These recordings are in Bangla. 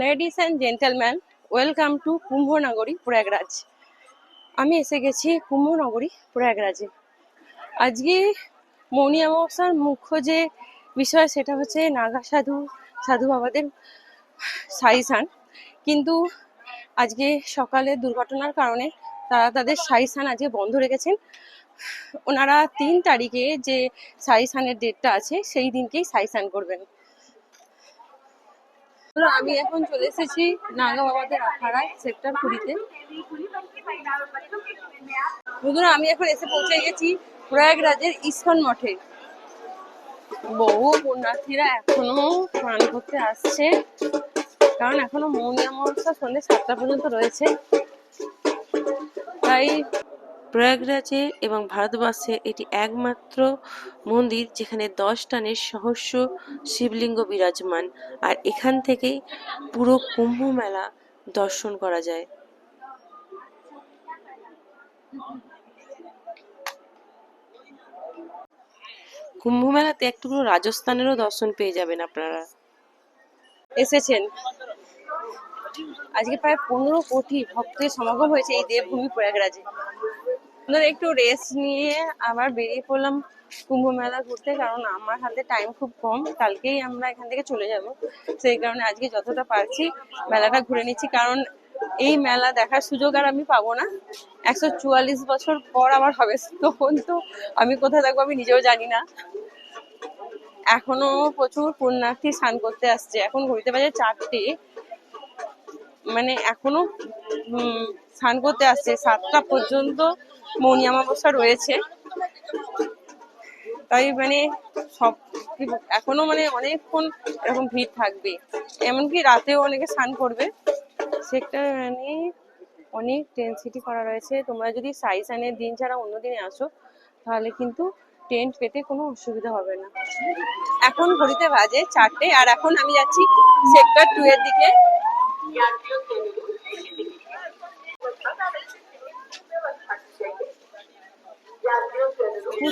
Ladies and gentleman welcome to Kumbhnagari Prayagraj আমি এসে গেছি কুম্ভনগরী প্রয়াগরাজে। আজকে মৌনি অমাবস্যার মুখ্য যে বিষয়, সেটা হচ্ছে নাগা সাধু সাধু বাবাদের সাইসান। কিন্তু আজকে সকালে দুর্ঘটনার কারণে তারা তাদের সাইসান আজকে বন্ধ রেখেছেন। ওনারা তিন তারিখে যে সাইসানের ডেটটা আছে, সেই দিনকেই সাইসান করবেন। আমি এখন চলে এসেছি নাগা বাবাদের আখাড়ায় সেক্টর কুড়িতে। বন্ধুরা, আমি এখন এসে পৌঁছে গেছি প্রয়াগরাজের ইস্কন মঠে। বহু পুণ্যার্থীরা এখনও স্নান করতে আসছে, কারণ এখনও মৌনী অমাবস্যা সন্ধ্যে সাতটা পর্যন্ত রয়েছে। তাই প্রয়াগরাজে এবং ভারতবর্ষে এটি একমাত্র মন্দির যেখানে দশ টানের সহস্র শিবলিঙ্গ বিরাজমান। আর এখান থেকেই পুরো কুম্ভ মেলা দর্শন করা যায়। কুম্ভ মেলাতে একটু রাজস্থানেরও দর্শন পেয়ে যাবেন আপনারা। এসেছেন। আজকে প্রায় পনেরো কোটি ভক্তের সমাগম হয়েছে এই দেবভূমি প্রয়াগরাজে। আমরা একটু রেস্ট নিয়ে আবার বেরিয়ে পড়লাম কুম্ভ মেলা ঘুরতে, কারণ আমার হাতে টাইম খুব কম। কালকেই আমরা এখান থেকে চলে যাব। সেই কারণে আজকে যতটা পারছি মেলাটা ঘুরে নিচ্ছি, কারণ এই মেলা দেখার সুযোগ আর আমি পাবো না। একশো চুয়াল্লিশ বছর পর আবার হবে, তখন তো আমি কোথায় থাকব আমি নিজেও জানি না। এখনও প্রচুর পুণ্যার্থী স্নান করতে আসছে। এখন ঘুরতে বাজে চারটে। মানে এখনও স্নান করতে আসছে। সাতটা পর্যন্ত মৌনি অমাবস্যা রয়েছে। তাই মানে সব এখনও মানে অনেকক্ষণ এরকম ভিড় থাকবে। এমনকি রাতেও অনেকে স্নান করবে। সেটা মানে অনেক টেন্সিটি করা রয়েছে। তোমরা যদি সাই সানের দিন ছাড়া অন্য দিনে আসো, তাহলে কিন্তু টেন্ট পেতে কোনো অসুবিধা হবে না। এখন ঘড়িতে বাজে চারটে আর এখন আমি যাচ্ছি সেক্টর টু এর দিকে।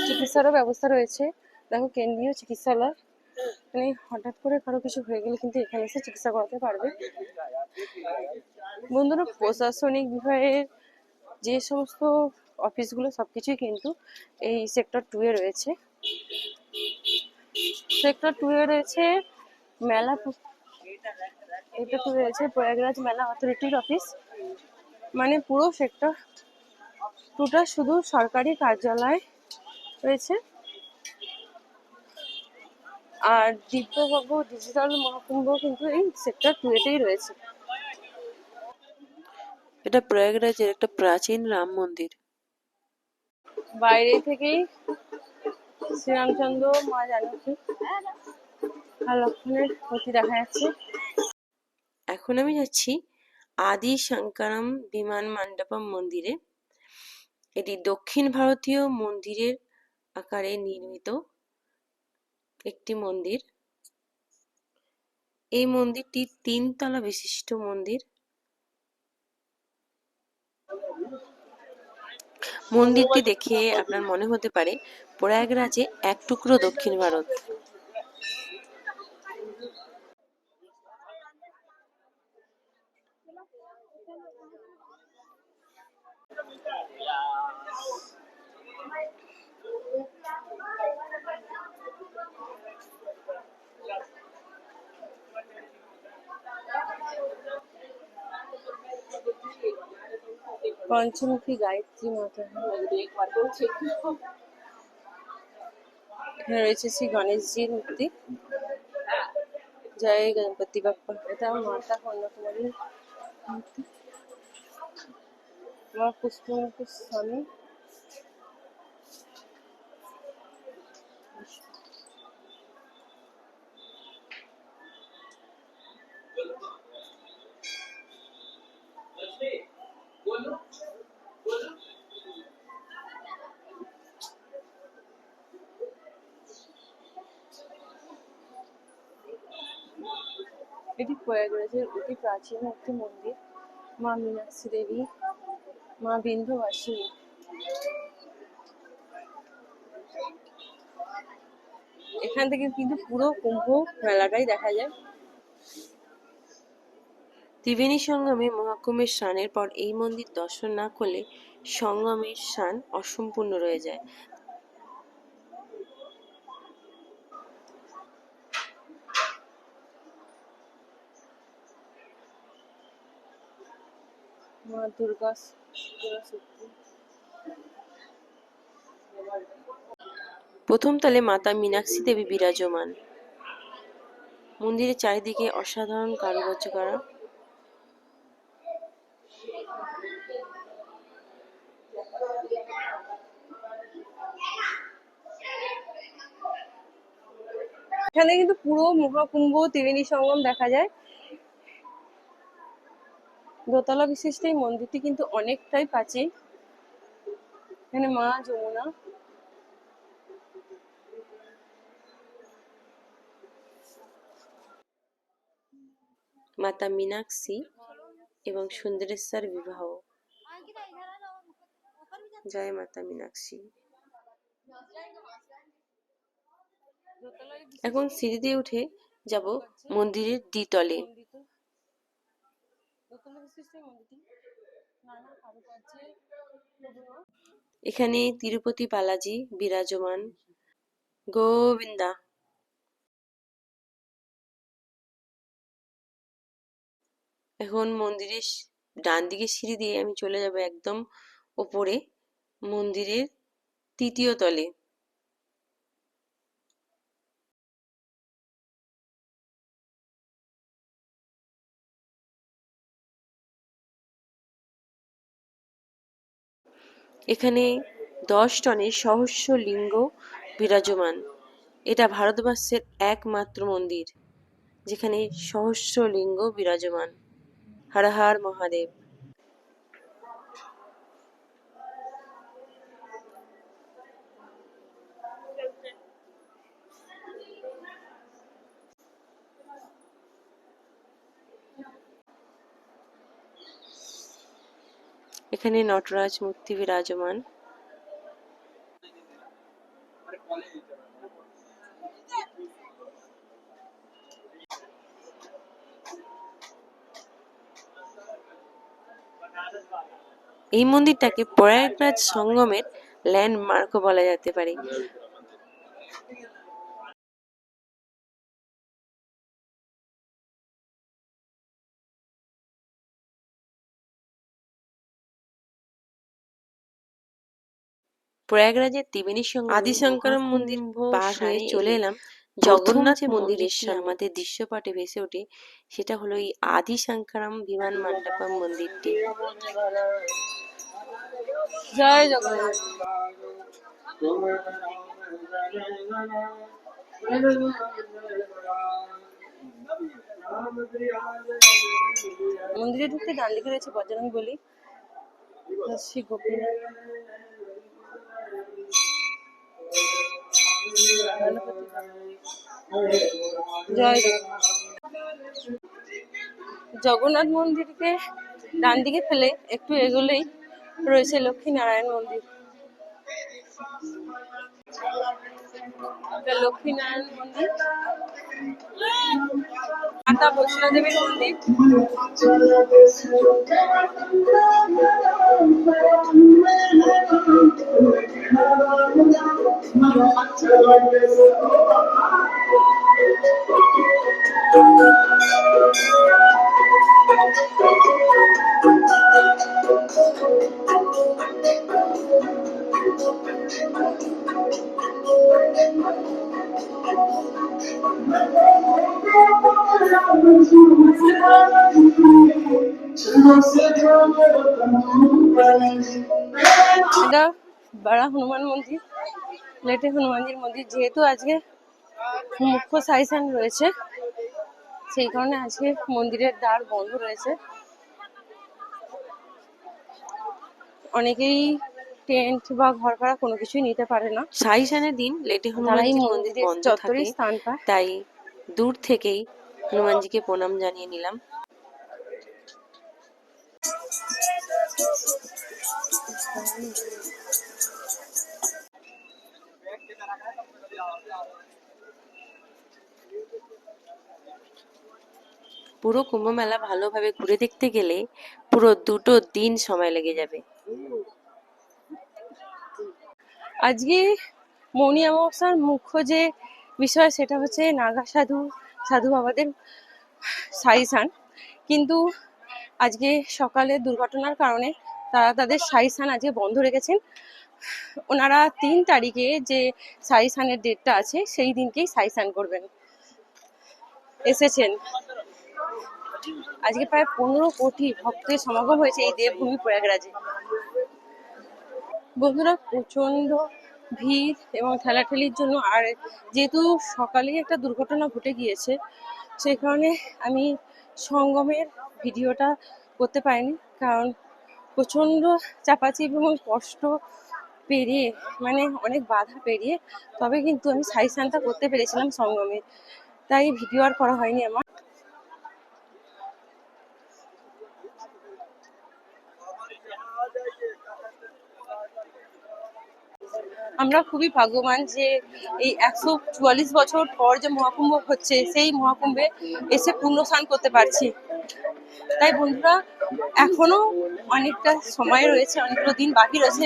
চিকিৎসারও ব্যবস্থা রয়েছে। দেখো, কেন্দ্রীয় চিকিৎসালয়। মানে হঠাৎ করে কারও কিছু হয়ে গেলে কিন্তু এখানে এসে চিকিৎসা করাতে পারবে। বন্ধুরা, প্রশাসনিক বিভাগের যে সমস্ত অফিসগুলো সব কিছুই কিন্তু এই সেক্টর টু এ রয়েছে। সেক্টর টু এ রয়েছে মেলা এটা তো রয়েছে প্রয়াগরাজ মেলা অথরিটির অফিস মানে পুরো সেক্টর টুটা শুধু সরকারি কার্যালয় রয়েছে। আর দিব্যভব্য ডিজিটাল মহাকুম্ভ কিন্তু এই সেক্টর টু এতেই রয়েছে। এটা প্রয়াগরাজের একটা প্রাচীন রাম মন্দির। বাইরে থেকেই শ্রীরামচন্দ্র মা জানকী আর লক্ষণের প্রতি দেখা যাচ্ছে। এখন আমি যাচ্ছি আদি শঙ্করম বিমান মণ্ডপম মন্দিরে। এটি দক্ষিণ ভারতীয় মন্দিরের আকারে নির্মিত একটি মন্দির। এই মন্দিরটি তিনতলা বিশিষ্ট মন্দির। মন্দিরটি দেখে আপনার মনে হতে পারে, প্রয়াগরাজে এক টুকরো দক্ষিণ ভারত। পঞ্চমুখী গায়ত্রী মাতা। এখানে রয়েছে শ্রী গণেশজির মূর্তি। জয় গণপতি বাপ্পা। এটা মাতা কন্যাকুমারীর মূর্তি। মা পুষ্পমুখ স্বামী এটি প্রয়াগরাজের অতি প্রাচীন একটি মন্দির, মা মীনাক্ষী দেবী, মা বিন্ধুবাসিনী এখান থেকে কিন্তু পুরো কুম্ভ মেলাটাই দেখা যায়। ত্রিবেণী সঙ্গমে মহাকুম্ভের স্নানের পর এই মন্দির দর্শন না করলে সঙ্গমের স্নান অসম্পূর্ণ রয়ে যায়। মা দুর্গা প্রথম তলে মাতা মীনাক্ষী দেবী বিরাজমান। মন্দিরের চারিদিকে অসাধারণ কারুকার্য করা। এখানে কিন্তু পুরো মহাকুম্ভ ত্রিবেণী সঙ্গম দেখা যায়। দোতলা বিশিষ্ট এই মন্দিরটি কিন্তু অনেকটাই প্রাচীন। এখানে মা, যমুনা। মাতা মীনাক্ষী এবং সুন্দরেশ্বর বিবাহ। জয় মাতা মীনাক্ষী। এখন এখন দিয়ে উঠে যাব মন্দিরের দ্বিতলে। এখানে তিরুপতি বালাজি বিরাজমান। গোবিন্দা। এখন মন্দিরের ডান দিকে সিঁড়ি দিয়ে আমি চলে যাব একদম ওপরে মন্দিরের তৃতীয় তলে। এখানে দশ টনের সহস্র লিঙ্গ বিরাজমান। এটা ভারতবর্ষের একমাত্র মন্দির, যেখানে সহস্র লিঙ্গ বিরাজমান। হর হর মহাদেব। এখানে নটরাজ মূর্তি বিরাজমান। এই মন্দিরটাকে প্রয়াগরাজ সঙ্গমের ল্যান্ডমার্কও বলা যেতে পারে। প্রয়াগরাজের ত্রিবেণী সঙ্গম আদিশঙ্করম মন্দির পার হয়ে চলে এলাম। জগন্নাথ মন্দিরের সামনে আমাদের দৃশ্যপটে ভেসে ওঠে সেটা হলো এই আদিশঙ্করম বিমান মণ্ডপম মন্দিরটি। জয় জগন্নাথ। মন্দিরে ঢুকতে ডান দিকে রয়েছে বজরং বলি শ্রী গোপীনাথ। জয়। জগন্নাথ মন্দিরকে ডান দিকে ফেলে একটু এগোলেই রয়েছে লক্ষ্মী নারায়ণ মন্দির। এটা লক্ষ্মী নারায়ণ মন্দির। মাতা বৈষ্ণো দেবীর মন্দির মন্দির লেটে হনুমানজির মন্দির। যেহেতু আজকে মুখ্য সাইসান রয়েছে সেই কারণে আজকে মন্দিরের দ্বার বন্ধ রয়েছে। অনেকেই টেন্ট বা ঘর ভাড়া কোনো কিছুই নিতে পারে না। সাইসানের দিন লেটে হনুমানজির মন্দির মন্দিরের বন্ধ থাকে। স্থান পায়। তাই দূর থেকেই হনুমানজিকে প্রণাম জানিয়ে নিলাম। পুরো কুম্ভ মেলা ভালোভাবে ঘুরে দেখতে গেলে পুরো দুটো দিন সময় লেগে যাবে। আজকে মৌনী অমাবস্যার মুখ্য যে বিষয় সেটা হচ্ছে নাগা সাধু সাধু বাবাদের সাইসান কিন্তু আজকে সকালে দুর্ঘটনার কারণে তারা তাদের সাইসান আজকে বন্ধ রেখেছেন। ওনারা তিন তারিখে যে সাইসানের ডেটটা আছে, সেই দিনকেই সাইসান করবেন। এসেছেন। আজকে প্রায় পনেরো কোটি ভক্তের সমাগম হয়েছে এই দেবভূমি প্রয়াগরাজে। বন্ধুরা প্রচণ্ড ভিড় এবং ঠেলাঠেলির জন্য, আর যেহেতু সকালেই একটা দুর্ঘটনা ঘটে গিয়েছে, সেই কারণে আমি সঙ্গমের ভিডিওটা করতে পারিনি, কারণ প্রচণ্ড চাপাচিপি এবং কষ্ট পেরিয়ে মানে অনেক বাধা পেরিয়ে, তবে কিন্তু আমি সাইসানটা করতে পেরেছিলাম সঙ্গমে। তাই ভিডিও আর করা হয়নি আমার। আমরা খুবই ভাগ্যবান যে এই একশো চুয়াল্লিশ বছর পর যে মহাকুম্ভ হচ্ছে, সেই মহাকুম্ভে এসে পূর্ণ স্নান করতে পারছি। তাই বন্ধুরা এখনও অনেকটা সময় রয়েছে, অনেকগুলো দিন বাকি রয়েছে।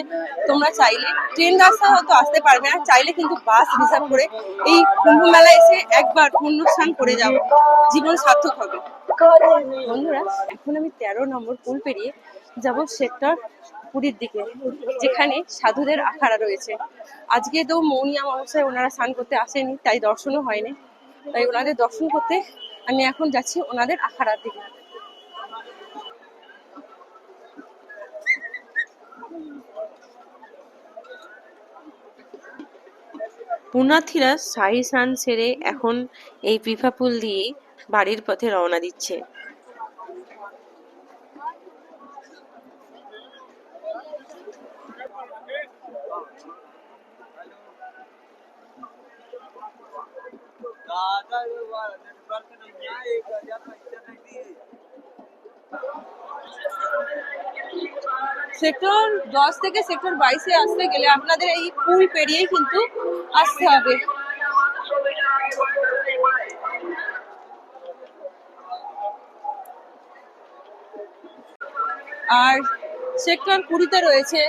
তোমরা চাইলে ট্রেন রাস্তা হয়তো আসতে পারবে না, চাইলে কিন্তু বাস রিজার্ভ করে এই কুম্ভ মেলায় এসে একবার পূর্ণ স্নান করে যাও। জীবন সার্থক হবে। বন্ধুরা, এখন আমি তেরো নম্বর পুল পেরিয়ে যাব সেক্টর পুরীর দিকে, যেখানে সাধুদের আখাড়া রয়েছে। আজকে তো মৌনী অমাবস্যায় ওনারা স্নান করতে আসেনি, তাই দর্শনও হয়নি। তাই ওনাদের দর্শন করতে আমি এখন যাচ্ছি ওনাদের আখাড়ার দিকে। পুণ্যার্থীরা শাহী স্নান সেরে এখন এই পিফা পুল দিয়ে বাড়ির পথে রওনা দিচ্ছে। সেক্টর দশ থেকে সেক্টর বাইশে আসতে গেলে আপনাদের এই পুল পেরিয়েই কিন্তু আসতে হবে। আর সেক্টর কুড়িতে রয়েছে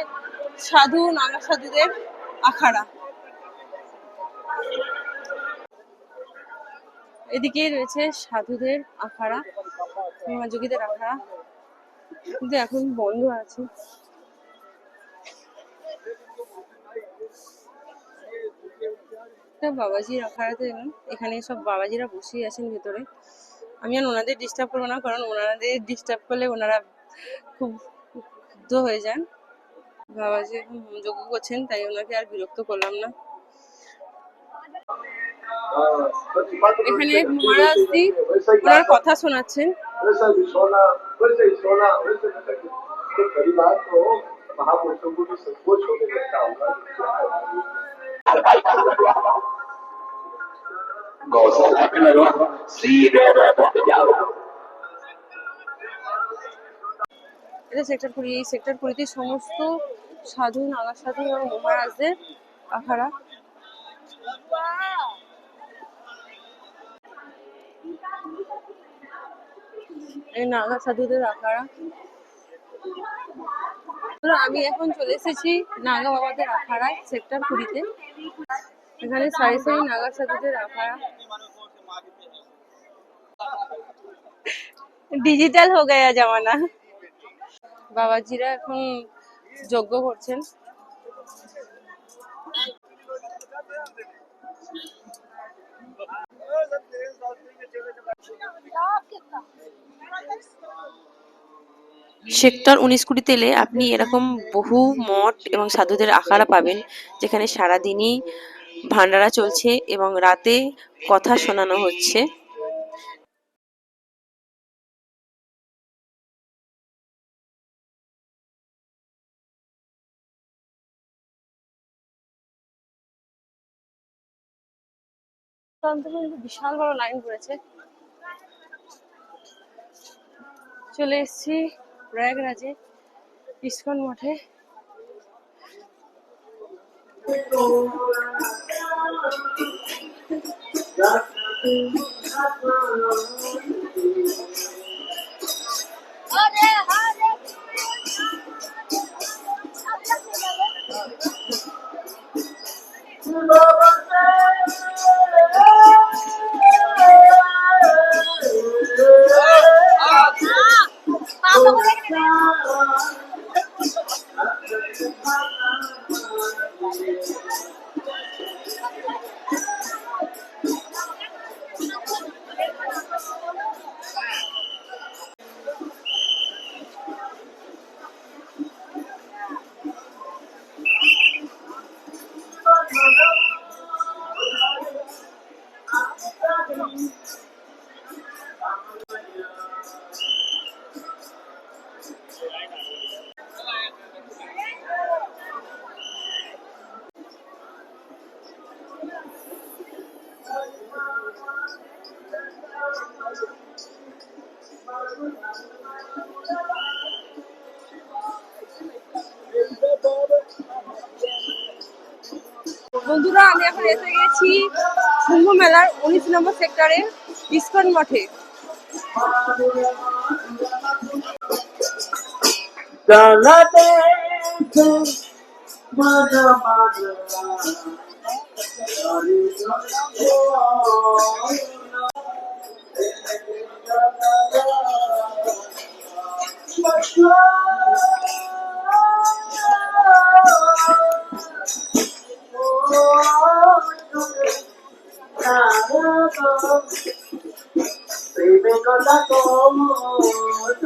সাধু, নানা সাধুদের আখাড়া। এদিকে রয়েছে সাধুদের আখাড়া যোগীদের আখাড়া। কিন্তু এখন বন্ধ আছে। বাবাজির আখাড়াতে এলাম। এখানে সব বাবাজিরা বসেই আছেন ভেতরে। আমি আর ওনাদের ডিস্টার্ব করব না, কারণ ওনাদের ডিস্টার্ব করলে ওনারা খুব ক্ষুব্ধ হয়ে যান। বাবাজি হোমযজ্ঞ করছেন, তাই ওনাকে আর বিরক্ত করলাম না। এখানে মহারাজজি ওনার কথা শোনাচ্ছেন वैसा भी सोना वैसे ही सोना वैसे वैसे तो परिवार को महापुरुषों को भी संकोच होने लगता होगा এটা সেক্টর কুড়ি এই সেক্টর কুড়িতে সমস্ত সাধু নাগা সাধু এবং মহারাজদের আখাড়া নাগা সাধুদের আখাড়া আমি এখন চলে এসেছি নাগা বাবাদের আখাড়ায় সেক্টর কুড়িতে। এখানে সারি সারি নাগা সাধুদের আখাড়া। ডিজিটাল হো গয়া জামানা। বাবাজিরা এখন যজ্ঞ করছেন। সেক্টর উনিশ কুড়িতে এলে আপনি এরকম বহু মঠ এবং সাধুদের আখাড়া পাবেন, যেখানে সারাদিনই ভান্ডারা চলছে এবং রাতে কথা শোনানো হচ্ছে। বিশাল বড় লাইন পড়েছে চলে এসছি প্রয়াগরাজে ইস্কন মঠে Bye. এখন এসে গেছি কুম্ভ মেলার উনিশ নম্বর সেক্টরে ইস্কন মঠে। Vive con la cómoda.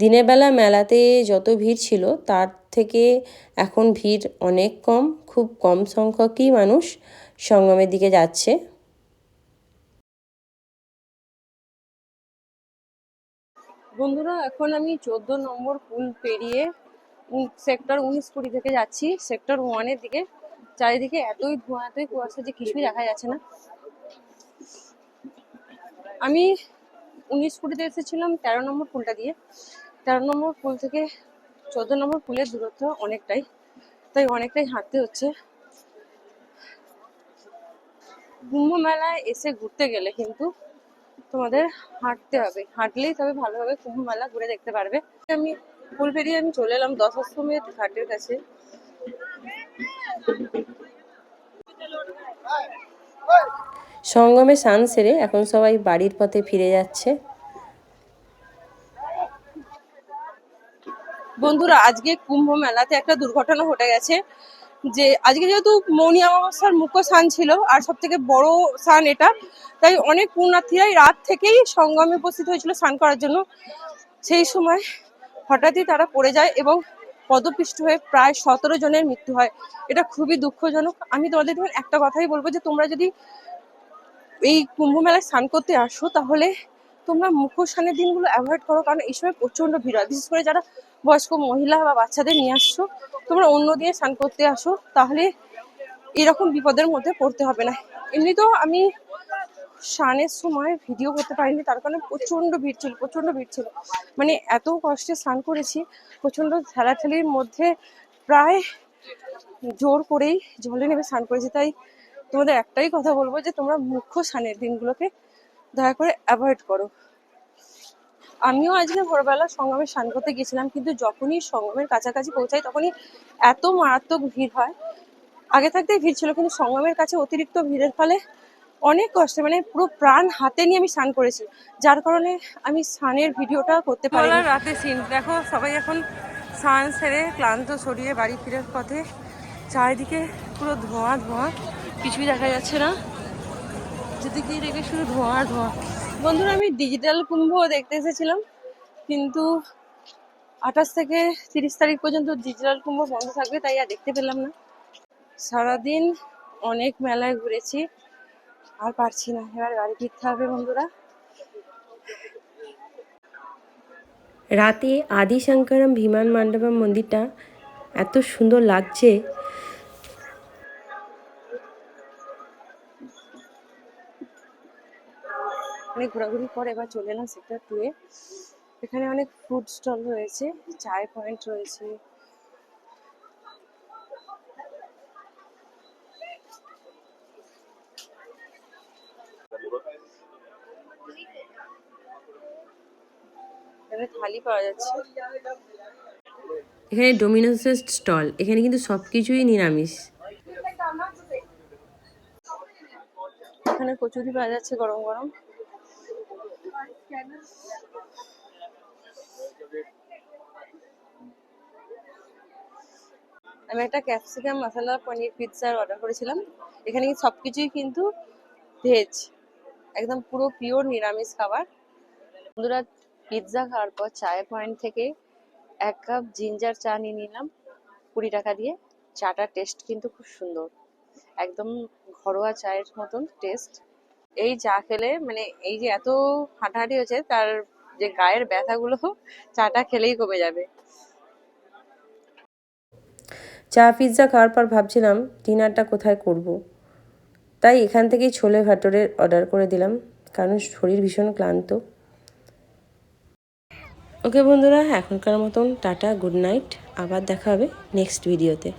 দিনের বেলা মেলাতে যত ভিড় ছিল, তার থেকে এখন ভিড় অনেক কম, খুব কম সংখ্যকই মানুষ সঙ্গমের দিকে যাচ্ছে। বন্ধুরা, এখন আমি চোদ্দ নম্বর পুল পেরিয়ে সেক্টর উনিশ কুড়ি থেকে যাচ্ছি। সেক্টর ওয়ানের দিকে। চারিদিকে এতই ধোঁয়া, এতই কুয়াশা যে কিছুই দেখা যাচ্ছে না। আমি উনিশ কুড়িতে এসেছিলাম তেরো নম্বর পুলটা দিয়ে। তেরো নম্বর পুল থেকে চোদ্দ নম্বর পুলের দূরত্ব অনেকটাই, তাই অনেকটাই হাঁটতে হচ্ছে। কুম্ভ মেলায় এসে ঘুরতে গেলে কিন্তু তোমাদের হাঁটতে হবে। হাঁটলেই তবে ভালোভাবে কুম্ভ মেলা ঘুরে দেখতে পারবে। আমি ফুল পেরিয়ে আমি চলে এলাম দশ আশ্রমের ঘাটের কাছে। সঙ্গমে স্নান সেরে এখন সবাই বাড়ির পথে ফিরে যাচ্ছে। বন্ধুরা, আজকে কুম্ভ মেলাতে একটা দুর্ঘটনা ঘটে গেছে যে আজকে যেহেতু মৌনী অমাবস্যার মুখ্য স্থান ছিল আর সব থেকে বড় স্থান এটা, তাই অনেক পুণ্যার্থীরাই রাত থেকেই সঙ্গমে উপস্থিত হয়েছিল স্নান করার জন্য। সেই সময় হঠাৎই তারা পড়ে যায় এবং পদপিষ্ট হয়ে প্রায় সতেরো জনের মৃত্যু হয়। এটা খুবই দুঃখজনক। আমি তোমাদের এখন একটা কথাই বলব যে তোমরা যদি এই কুম্ভ মেলায় স্নান করতে আসো, তাহলে তোমরা মুখ্য স্নানের দিনগুলো অ্যাভয়েড করো, কারণ এই সময় প্রচণ্ড ভিড় হয়। বিশেষ করে যারা বয়স্ক মহিলা বা বাচ্চাদের নিয়ে আসছো, তোমরা অন্য দিয়ে স্নান করতে আসো, তাহলে এরকম বিপদের মধ্যে পড়তে হবে না। এমনিতেও আমি স্নানের সময় ভিডিও করতে পারিনি, তার কারণে প্রচণ্ড ভিড় ছিল প্রচণ্ড ভিড় ছিল। মানে এত কষ্টে স্নান করেছি প্রচণ্ড ঠেলাঠেলির মধ্যে প্রায় জোর করেই জলে নেমে স্নান করেছি। তাই তোমাদের একটাই কথা বলব যে তোমরা মুখ্য স্নানের দিনগুলোকে দয়া করে অ্যাভয়েড করো। আমিও আজকে ভোরবেলা সঙ্গমে স্নান করতে গেছিলাম কিন্তু যখনই সঙ্গমের কাছাকাছি পৌঁছাই তখনই এত মারাত্মক ভিড় হয়। আগে থাকতেই ভিড় ছিল কিন্তু সঙ্গমের কাছে অতিরিক্ত ভিড়ের ফলে অনেক কষ্টে মানে পুরো প্রাণ হাতে নিয়ে আমি স্নান করেছি যার কারণে আমি স্নানের ভিডিওটা করতে পারি রাতে সিন দেখো সবাই এখন স্নান সেরে ক্লান্ত শরীরে বাড়ি ফেরার পথে চারিদিকে পুরো ধোঁয়া ধোঁয়া কিছুই দেখা যাচ্ছে না। যেদিকে দেখে শুধু ধোঁয়া ধোঁয়া। বন্ধুরা, আমি ডিজিটাল কুম্ভ দেখতে এসেছিলাম, কিন্তু আঠাশ থেকে তিরিশ তারিখ পর্যন্ত ডিজিটাল কুম্ভ বন্ধ থাকবে, তাই আর দেখতে পেলাম না। সারাদিন অনেক মেলায় ঘুরেছি, আর পারছি না, এবার গাড়ি ফিরতে হবে বন্ধুরা। রাতে আদি শঙ্করম বিমান মণ্ডপম মন্দিরটা এত সুন্দর লাগছে অনেক ঘোরাঘুরি পর এবার চলে এলাম সেক্টর টুয়ে এখানে অনেক ফুড স্টল রয়েছে চায় পয়েন্ট রয়েছে। এখানে থালি পাওয়া যাচ্ছে। এখানে ডোমিনোসের স্টল এখানে কিন্তু সব কিছুই নিরামিষ। এখানে কচুরি পাওয়া যাচ্ছে গরম গরম। আমি একটা ক্যাপসিকাম মশলা পনির পিৎজার অর্ডার করেছিলাম। এখানে কিন্তু সবকিছুই কিন্তু ভেজ একদম পুরো পিওর নিরামিষ খাবার। বন্ধুরা পিৎজা খাওয়ার পর চায়ের পয়েন্ট থেকে এক কাপ জিঞ্জার চা নিয়ে নিলাম কুড়ি টাকা দিয়ে। চাটার টেস্ট কিন্তু খুব সুন্দর, একদম ঘরোয়া চায়ের মতন টেস্ট এই চা খেলে মানে এই যে এত হাঁটাহাঁটি হয়েছে তার যে গায়ের ব্যথাগুলো, চাটা খেলেই কমে যাবে। চা, পিৎজা খাওয়ার পর ভাবছিলাম, ডিনারটা কোথায় করব। তাই এখান থেকেই ছোলে ভাটোরের অর্ডার করে দিলাম, কারণ শরীর ভীষণ ক্লান্ত। ওকে বন্ধুরা, এখনকার মতন টাটা, গুড নাইট, আবার দেখা হবে নেক্সট ভিডিওতে।